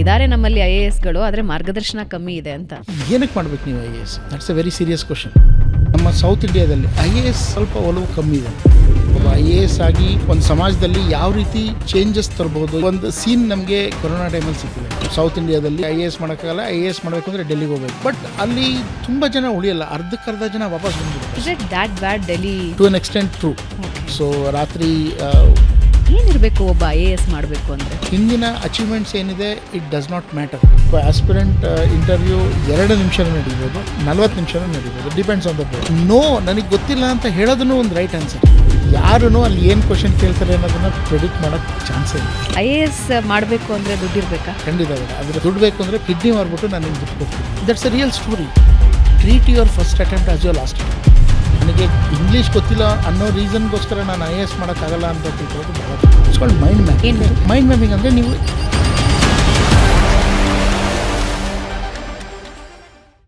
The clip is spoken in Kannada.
ಇದಾರೆ ನಮ್ಮಲ್ಲಿ ಐ ಎ ಎಸ್ಗಳು ಆದರೆ ಮಾರ್ಗದರ್ಶನ ಕಮ್ಮಿ ಇದೆ ಅಂತ. ಏನಕ್ಕೆ ಮಾಡ್ಬೇಕು ನೀವು I A S? That's a very serious question ನಮ್ಮ ಸೌತ್ ಇಂಡಿಯಾದಲ್ಲಿ ಐ ಎ ಎಸ್ ಸ್ವಲ್ಪ ಒಲವು ಕಮ್ಮಿ ಇದೆ. ಒಬ್ಬ ಐ ಎ ಎಸ್ ಆಗಿ ಒಂದು ಸಮಾಜದಲ್ಲಿ ಯಾವ ರೀತಿ ಚೇಂಜಸ್ ತರಬಹುದು ಒಂದು ಸೀನ್ ನಮಗೆ ಕೊರೋನಾ ಟೈಮಲ್ಲಿ ಸಿಕ್ಕಿದೆ. ಸೌತ್ ಇಂಡಿಯಾದಲ್ಲಿ ಐ ಎ ಎಸ್ ಮಾಡೋಕ್ಕಾಗಲ್ಲ ಐ ಎ ಎಸ್ ಮಾಡಬೇಕು ಅಂದರೆ ಡೆಲ್ಲಿಗೆ ಹೋಗ್ಬೇಕು. ಬಟ್ ಅಲ್ಲಿ ತುಂಬ ಜನ ಉಳಿಯಲ್ಲ ಅರ್ಧಕ್ಕರ್ಧ ಜನ ವಾಪಸ್ ಬಂದಿದ್ದಾರೆ is it that bad Delhi to an extent true so ರಾತ್ರಿ ಏನಿರಬೇಕು ಒಬ್ಬ ಐ ಎ ಎಸ್ ಮಾಡಬೇಕು ಅಂದರೆ? ಹಿಂದಿನ ಅಚೀವ್ಮೆಂಟ್ಸ್ ಏನಿದೆ it does not matter aspirant interview ಎರಡು ನಿಮಿಷನೂ ನಡೀಬೋದು ನಲ್ವತ್ತು ನಿಮಿಷನೂ ನಡೀಬೋದು depends on the board no ನನಗೆ ಗೊತ್ತಿಲ್ಲ ಅಂತ ಹೇಳೋದನ್ನು ಒಂದು ರೈಟ್ ಆನ್ಸರ್ ಯಾರೂ ಅಲ್ಲಿ ಏನು ಕ್ವಶನ್ ಕೇಳ್ತಾರೆ ಅನ್ನೋದನ್ನ ಪ್ರೆಡಿಕ್ಟ್ ಮಾಡೋಕ್ಕೆ ಚಾನ್ಸ್ ಇಲ್ಲ. ಐ ಎ ಎಸ್ ಮಾಡಬೇಕು ಅಂದರೆ ದುಡ್ಡಿರಬೇಕಾ ಖಂಡಿತ ಅದ್ರ ದುಡ್ಡು ಬೇಕು ಅಂದರೆ ಕಿಡ್ನಿ ಮಾಡಿಬಿಟ್ಟು ನಾನು ನಿಮ್ಗೆ ದುಡ್ಡು ಕೊಡ್ತೀನಿ. That's a real story treat your first attempt as your last ನನಗೆ ಇಂಗ್ಲೀಷ್ ಗೊತ್ತಿಲ್ಲ ಅನ್ನೋ ರೀಸನ್ಗೋಸ್ಕರ ನಾನು ಐ ಎ ಎಸ್ ಮಾಡೋಕ್ಕಾಗಲ್ಲ ಅಂತ ತಿಳ್ಕೊಳ್ಳೋದು ಬಹಳ it's mind mapping? Mind mapping ಅಂದರೆ ನೀವು